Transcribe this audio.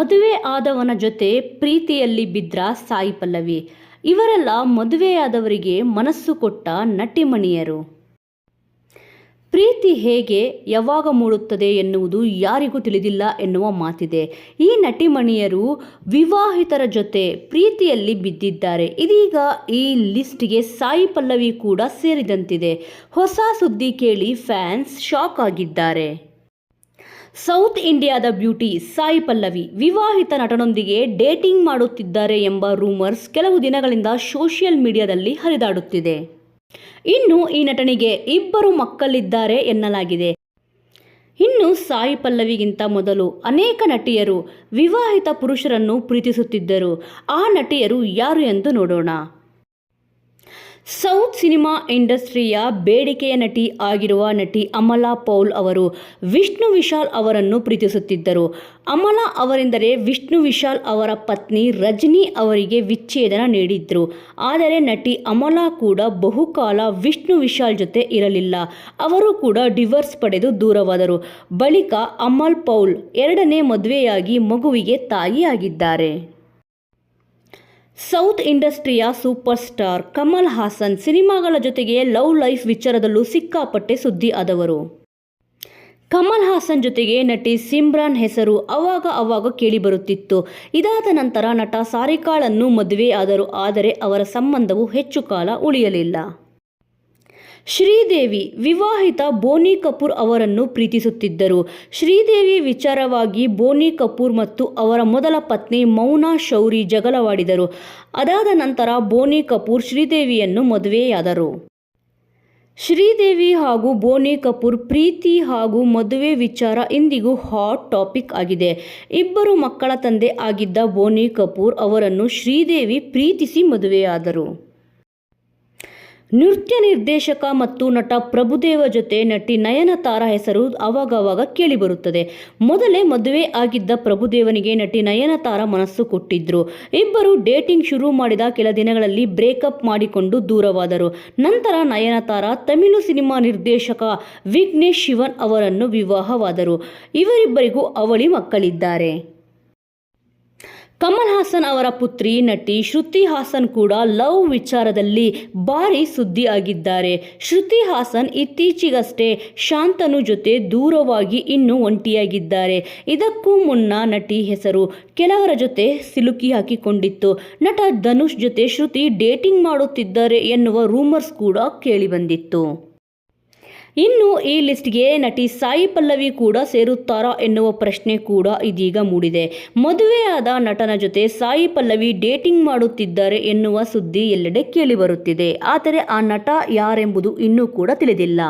ಮದುವೆ ಆದವನ ಜೊತೆ ಪ್ರೀತಿಯಲ್ಲಿ ಬಿದ್ರ ಸಾಯಿ ಪಲ್ಲವಿ. ಇವರೆಲ್ಲ ಮದುವೆಯಾದವರಿಗೆ ಮನಸ್ಸು ಕೊಟ್ಟ ನಟಿಮಣಿಯರು ಪ್ರೀತಿ ಹೇಗೆ ಯಾವಾಗ ಮೂಡುತ್ತದೆ ಎನ್ನುವುದು ಯಾರಿಗೂ ತಿಳಿದಿಲ್ಲ ಎನ್ನುವ ಮಾತಿದೆ. ಈ ನಟಿಮಣಿಯರು ವಿವಾಹಿತರ ಜೊತೆ ಪ್ರೀತಿಯಲ್ಲಿ ಬಿದ್ದಿದ್ದಾರೆ. ಇದೀಗ ಈ ಲಿಸ್ಟ್ಗೆ ಸಾಯಿ ಪಲ್ಲವಿ ಕೂಡ ಸೇರಿದಂತಿದೆ. ಹೊಸ ಸುದ್ದಿ ಕೇಳಿ ಫ್ಯಾನ್ಸ್ ಶಾಕ್ ಆಗಿದ್ದಾರೆ. ಸೌತ್ ಇಂಡಿಯಾದ ಬ್ಯೂಟಿ ಸಾಯಿ ಪಲ್ಲವಿ ವಿವಾಹಿತ ನಟನೊಂದಿಗೆ ಡೇಟಿಂಗ್ ಮಾಡುತ್ತಿದ್ದಾರೆ ಎಂಬ ರೂಮರ್ಸ್ ಕೆಲವು ದಿನಗಳಿಂದ ಸೋಷಿಯಲ್ ಮೀಡಿಯಾದಲ್ಲಿ ಹರಿದಾಡುತ್ತಿದೆ. ಇನ್ನು ಈ ನಟನಿಗೆ ಇಬ್ಬರು ಮಕ್ಕಳಿದ್ದಾರೆ ಎನ್ನಲಾಗಿದೆ. ಇನ್ನು ಸಾಯಿ ಪಲ್ಲವಿಗಿಂತ ಮೊದಲು ಅನೇಕ ನಟಿಯರು ವಿವಾಹಿತ ಪುರುಷರನ್ನು ಪ್ರೀತಿಸುತ್ತಿದ್ದರು. ಆ ನಟಿಯರು ಯಾರು ಎಂದು ನೋಡೋಣ. ಸೌತ್ ಸಿನಿಮಾ ಇಂಡಸ್ಟ್ರಿಯ ಬೇಡಿಕೆಯ ನಟಿ ಆಗಿರುವ ನಟಿ ಅಮಲಾ ಪೌಲ್ ಅವರು ವಿಷ್ಣು ವಿಶಾಲ್ ಅವರನ್ನು ಪ್ರೀತಿಸುತ್ತಿದ್ದರು. ಅಮಲಾ ಅವರೆಂದರೆ ವಿಷ್ಣು ವಿಶಾಲ್ ಅವರ ಪತ್ನಿ ರಜನಿ ಅವರಿಗೆ ವಿಚ್ಛೇದನ ನೀಡಿದ್ದರು ಆದರೆ ನಟಿ ಅಮಲಾ ಕೂಡ ಬಹುಕಾಲ ವಿಷ್ಣು ವಿಶಾಲ್ ಜೊತೆ ಇರಲಿಲ್ಲ. ಅವರು ಕೂಡ ಡಿವರ್ಸ್ ಪಡೆದು ದೂರವಾದರು. ಬಳಿಕ ಅಮಲ್ ಪೌಲ್ ಎರಡನೇ ಮದುವೆಯಾಗಿ ಮಗುವಿಗೆ ತಾಯಿಯಾಗಿದ್ದಾರೆ. ಸೌತ್ ಇಂಡಸ್ಟ್ರಿಯ ಸೂಪರ್ ಸ್ಟಾರ್ ಕಮಲ್ ಹಾಸನ್ ಸಿನಿಮಾಗಳ ಜೊತೆಗೆ ಲವ್ ಲೈಫ್ ವಿಚಾರದಲ್ಲೂ ಸಿಕ್ಕಾಪಟ್ಟೆ ಸುದ್ದಿ ಆದವರು. ಕಮಲ್ ಹಾಸನ್ ಜೊತೆಗೆ ನಟಿ ಸಿಮ್ರಾನ್ ಹೆಸರು ಅವಾಗ ಅವಾಗ ಕೇಳಿಬರುತ್ತಿತ್ತು. ಇದಾದ ನಂತರ ನಟ ಸಾರಿಕಾಳನ್ನು ಮದುವೆ ಆದರು ಆದರೆ ಅವರ ಸಂಬಂಧವು ಹೆಚ್ಚು ಕಾಲ ಉಳಿಯಲಿಲ್ಲ. ಶ್ರೀದೇವಿ ವಿವಾಹಿತ ಬೋನಿ ಕಪೂರ್ ಅವರನ್ನು ಪ್ರೀತಿಸುತ್ತಿದ್ದರು. ಶ್ರೀದೇವಿ ವಿಚಾರವಾಗಿ ಬೋನಿ ಕಪೂರ್ ಮತ್ತು ಅವರ ಮೊದಲ ಪತ್ನಿ ಮೌನಾ ಶೌರಿ ಜಗಳವಾಡಿದರು. ಅದಾದ ನಂತರ ಬೋನಿ ಕಪೂರ್ ಶ್ರೀದೇವಿಯನ್ನು ಮದುವೆಯಾದರು. ಶ್ರೀದೇವಿ ಹಾಗೂ ಬೋನಿ ಕಪೂರ್ ಪ್ರೀತಿ ಹಾಗೂ ಮದುವೆ ವಿಚಾರ ಇಂದಿಗೂ ಹಾಟ್ ಟಾಪಿಕ್ ಆಗಿದೆ. ಇಬ್ಬರು ಮಕ್ಕಳ ತಂದೆ ಆಗಿದ್ದ ಬೋನಿ ಕಪೂರ್ ಅವರನ್ನು ಶ್ರೀದೇವಿ ಪ್ರೀತಿಸಿ ಮದುವೆಯಾದರು. ನೃತ್ಯ ನಿರ್ದೇಶಕ ಮತ್ತು ನಟ ಪ್ರಭುದೇವ ಜೊತೆ ನಟಿ ನಯನತಾರ ಹೆಸರು ಅವಾಗವಾಗ ಕೇಳಿಬರುತ್ತದೆ. ಮೊದಲೇ ಮದುವೆ ಆಗಿದ್ದ ಪ್ರಭುದೇವನಿಗೆ ನಟಿ ನಯನತಾರ ಮನಸ್ಸು ಕೊಟ್ಟಿದ್ರು. ಇಬ್ಬರು ಡೇಟಿಂಗ್ ಶುರು ಮಾಡಿದ ಕೆಲ ದಿನಗಳಲ್ಲಿ ಬ್ರೇಕಪ್ ಮಾಡಿಕೊಂಡು ದೂರವಾದರು. ನಂತರ ನಯನತಾರ ತಮಿಳು ಸಿನಿಮಾ ನಿರ್ದೇಶಕ ವಿಘ್ನೇಶ್ ಶಿವನ್ ಅವರನ್ನು ವಿವಾಹವಾದರು. ಇವರಿಬ್ಬರಿಗೂ ಅವಳಿ ಮಕ್ಕಳಿದ್ದಾರೆ. ಕಮಲ್ ಹಾಸನ್ ಅವರ ಪುತ್ರಿ ನಟಿ ಶ್ರುತಿ ಹಾಸನ್ ಕೂಡ ಲವ್ ವಿಚಾರದಲ್ಲಿ ಭಾರಿ ಸುದ್ದಿ ಆಗಿದ್ದಾರೆ. ಶ್ರುತಿ ಹಾಸನ್ ಇತ್ತೀಚೆಗಷ್ಟೇ ಶಾಂತನು ಜೊತೆ ದೂರವಾಗಿ ಇನ್ನೂ ಒಂಟಿಯಾಗಿದ್ದಾರೆ. ಇದಕ್ಕೂ ಮುನ್ನ ನಟಿ ಹೆಸರು ಕೆಲವರ ಜೊತೆ ಸಿಲುಕಿ ಹಾಕಿಕೊಂಡಿತ್ತು. ನಟ ಧನುಷ್ ಜೊತೆ ಶ್ರುತಿ ಡೇಟಿಂಗ್ ಮಾಡುತ್ತಿದ್ದಾರೆ ಎನ್ನುವ ರೂಮರ್ಸ್ ಕೂಡ ಕೇಳಿಬಂದಿತ್ತು ಇನ್ನು ಈ ಲಿಸ್ಟ್ಗೆ ನಟಿ ಸಾಯಿ ಪಲ್ಲವಿ ಕೂಡ ಸೇರುತ್ತಾರಾ ಎನ್ನುವ ಪ್ರಶ್ನೆ ಕೂಡ ಇದೀಗ ಮೂಡಿದೆ. ಮದುವೆಯಾದ ನಟನ ಜೊತೆ ಸಾಯಿ ಪಲ್ಲವಿ ಡೇಟಿಂಗ್ ಮಾಡುತ್ತಿದ್ದಾರೆ ಎನ್ನುವ ಸುದ್ದಿ ಎಲ್ಲೆಡೆ ಕೇಳಿಬರುತ್ತಿದೆ ಆದರೆ ಆ ನಟ ಯಾರೆಂಬುದು ಇನ್ನೂ ಕೂಡ ತಿಳಿದಿಲ್ಲ.